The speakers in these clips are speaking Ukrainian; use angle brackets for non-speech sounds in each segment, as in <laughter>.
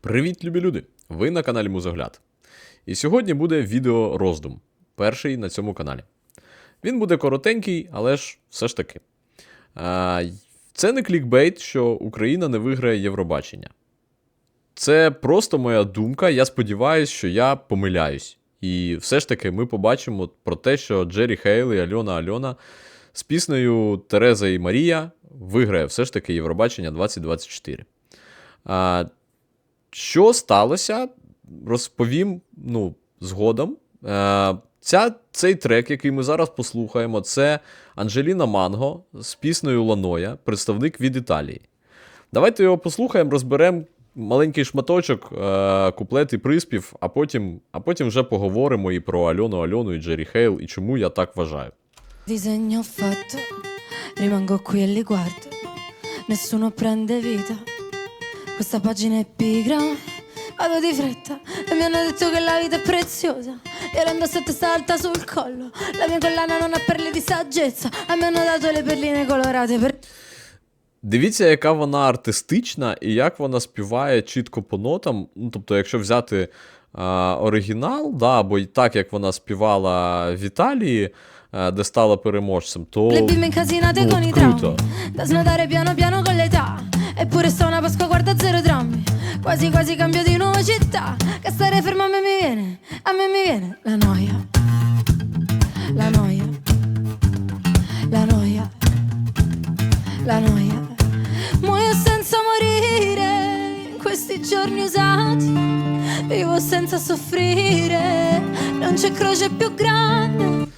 Привіт, любі люди! Ви на каналі Музогляд. І сьогодні буде відео роздум. Перший на цьому каналі. Він буде коротенький, але ж все ж таки. Це не клікбейт, що Україна не виграє Євробачення. Це просто моя думка. Я сподіваюся, що я помиляюсь. І все ж таки ми побачимо про те, що Джері Хейл і Альона Альона з піснею Тереза і Марія виграє все ж таки Євробачення 2024. Що сталося, розповім ну, згодом. Е, ця, цей трек, який ми зараз послухаємо, це Анджеліна Манго з піснею Ланоя, представник від Італії. Давайте його послухаємо, розберемо маленький шматочок, е, куплет і приспів, а потім, а потім вже поговоримо і про Альону Альону і Джері Хейл, і чому я так вважаю. Disegno fatto, rimango qui e li guardo, nessuno prende vita. Questa pagina è pigra, vado di fretta e mi hanno detto che la vita è preziosa. Io la indosso a testa alta sul collo, la mia collana non ha perle di saggezza, a me hanno dato le perline colorate per... Дивіться, яка вона артистична і як вона співає чітко по нотам. Ну, тобто, якщо взяти а, оригінал, да, або так, як вона співала в Італії, а, де стала переможцем, то ну, круто. Eppure sto una Pasqua, guarda zero drammi, quasi quasi cambio di nuova città. Che stare fermo a me mi viene, a me mi viene la noia, la noia, la noia, la noia. Muoio senza morire in questi giorni usati, vivo senza soffrire, non c'è croce più grande.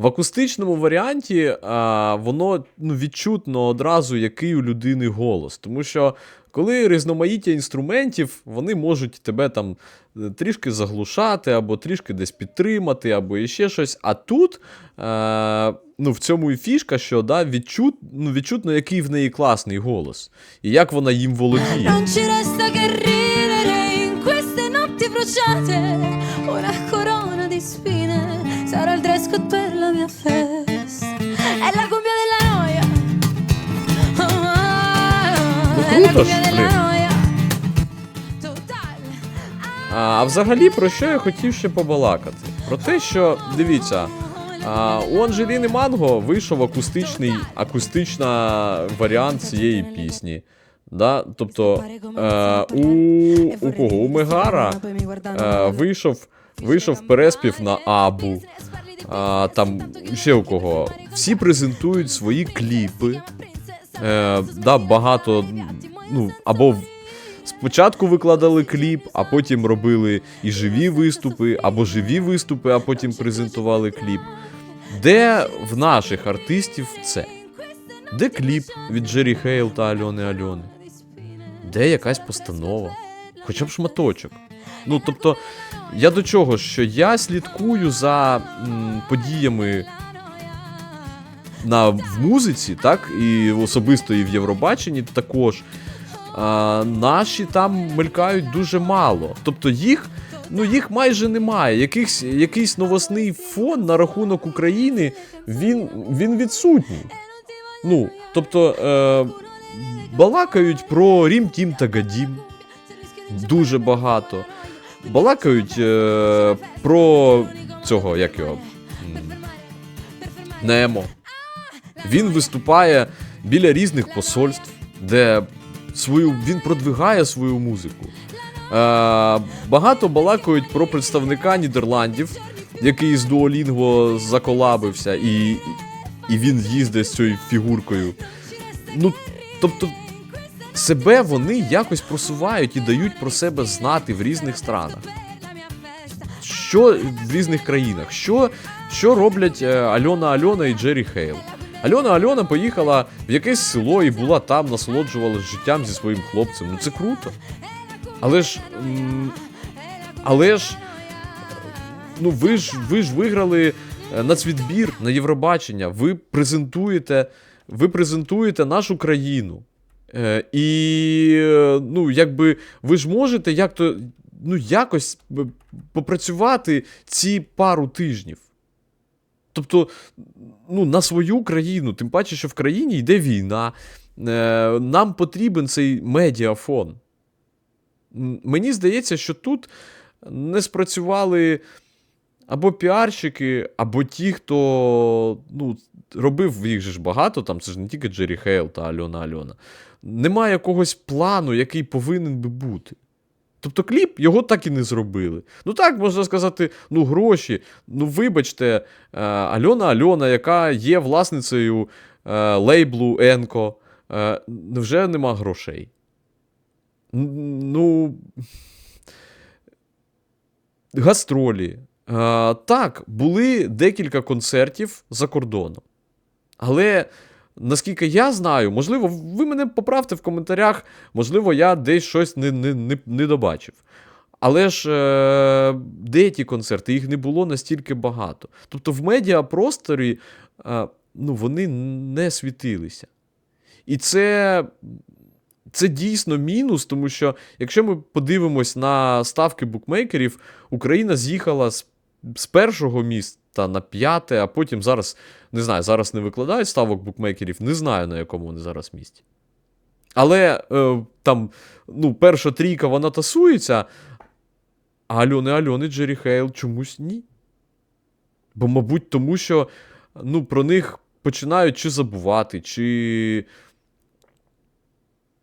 В акустичному варіанті а, воно ну, відчутно одразу, який у людини голос. Тому що коли різноманіття інструментів, вони можуть тебе там е, трішки заглушати, або трішки десь підтримати, або іще щось. А тут е, ну, в цьому і фішка, що да, відчут, ну, відчутно, який в неї класний голос, і як вона їм володіє. La festa. È la cumbia della noia. Oh, oh, è la cumbia блін. noia. А, взагалі, про що я хотів ще побалакати? Про те, що дивіться, а, у Анджеліни Манго вийшов акустичний, акустична варіант цієї пісні. Да? Тобто е, у, у кого? У Мегара е, вийшов, вийшов переспів на Абу. А, там ще у кого. Всі презентують свої кліпи. Е, да, багато, ну, або спочатку викладали кліп, а потім робили і живі виступи, або живі виступи, а потім презентували кліп. Де в наших артистів це? Де кліп від Джері Хейл та Альони Альони? Де якась постанова? Хоча б шматочок. Ну, тобто, я до чого, що я слідкую за м, подіями на, в музиці, так, і особисто і в Євробаченні також. А, наші там мелькають дуже мало. Тобто їх, ну, їх майже немає. Якийсь, якийсь новосний фон на рахунок України, він, він відсутній. Ну, тобто, е, балакають про Рім Тім та Гадім. Дуже багато. Балакають е, про цього, як його. Немо. Він виступає біля різних посольств, де свою, він продвигає свою музику. Е, багато балакають про представника Нідерландів, який з Duolingo заколабився, і, і він їздить з цією фігуркою. Ну, тобто, себе вони якось просувають і дають про себе знати в різних странах. Що в різних країнах? Що, що роблять е, Альона Альона і Джері Хейл? Альона Альона поїхала в якесь село і була там, насолоджувалась життям зі своїм хлопцем. Ну це круто. Але ж. Але ж. Ну, ви ж ви ж виграли е, нацвідбір на Євробачення. Ви презентуєте, ви презентуєте нашу країну. Е, і е, ну, якби ви ж можете як то, ну, якось попрацювати ці пару тижнів. Тобто, ну, на свою країну, тим паче, що в країні йде війна. Е, нам потрібен цей медіафон. Мені здається, що тут не спрацювали або піарщики, або ті, хто ну, робив їх же ж багато, там це ж не тільки Джері Хейл та Альона Альона. Немає якогось плану, який повинен би бути. Тобто кліп його так і не зробили. Ну так, можна сказати, ну гроші. Ну, вибачте, е, Альона Альона, яка є власницею е, лейблу Енко, е, невже нема грошей? Ну. <laughs> Гастролі. Е, так, були декілька концертів за кордоном. Але наскільки я знаю, можливо, ви мене поправте в коментарях, можливо, я десь щось не, не, не, не добачив. Але ж е, де ті концерти? Їх не було настільки багато. Тобто в медіапросторі е, ну, вони не світилися. І це, це дійсно мінус, тому що якщо ми подивимось на ставки букмекерів, Україна з'їхала з, з першого міста на п'яте, а потім зараз, не знаю, зараз не викладають ставок букмекерів, не знаю, на якому вони зараз місці. Але е, там, ну, перша трійка вона тасується, а Альони Альони Джері Хейл чомусь ні. Бо, мабуть, тому що ну, про них починають чи забувати, чи.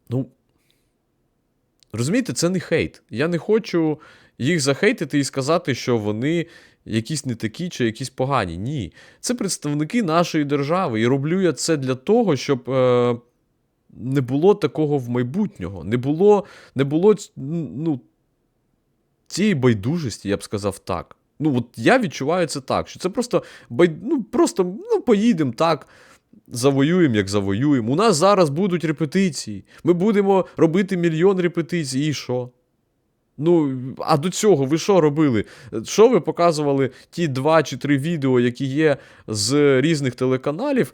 Ну. Розумієте, це не хейт. Я не хочу їх захейтити і сказати, що вони якісь не такі чи якісь погані. Ні. Це представники нашої держави. І роблю я це для того, щоб. Е- не було такого в майбутнього. Не було, не було ну, цієї байдужості, я б сказав так. Ну, от я відчуваю це так, що це просто бай... ну, просто ну, поїдемо так, завоюємо, як завоюємо. У нас зараз будуть репетиції. Ми будемо робити мільйон репетицій, і що? Ну, а до цього ви що робили? Що ви показували ті два чи три відео, які є з різних телеканалів?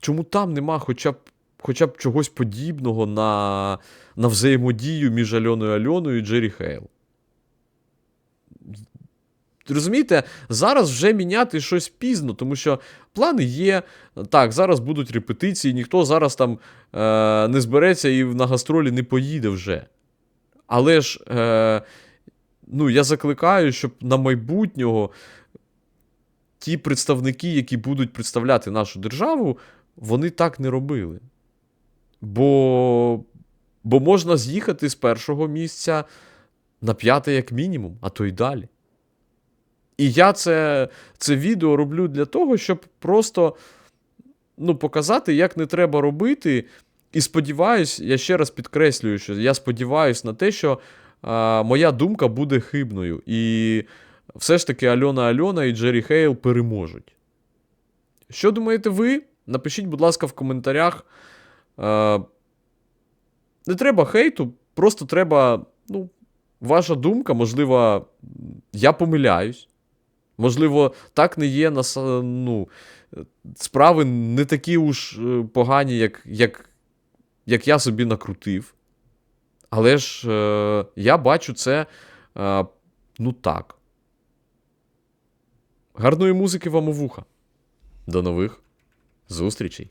Чому там нема хоча б, хоча б чогось подібного на, на взаємодію між Альоною Альоною і Джері Хейл? Розумієте, зараз вже міняти щось пізно, тому що плани є. Так, зараз будуть репетиції, ніхто зараз там е, не збереться і на гастролі не поїде вже. Але ж е, ну, я закликаю, щоб на майбутнього ті представники, які будуть представляти нашу державу, вони так не робили. Бо, бо можна з'їхати з першого місця на п'яте, як мінімум, а то й далі. І я це, це відео роблю для того, щоб просто ну, показати, як не треба робити. І сподіваюсь, я ще раз підкреслюю, що я сподіваюся на те, що а, моя думка буде хибною. І все ж таки Альона Альона і Джері Хейл переможуть. Що думаєте ви? Напишіть, будь ласка, в коментарях. Е, не треба хейту, просто треба, ну, ваша думка, можливо, я помиляюсь. Можливо, так не є ну, справи не такі уж е, погані, як, як, як я собі накрутив. Але ж е, я бачу це е, ну так. Гарної музики вам у вуха. До нових зустрічей!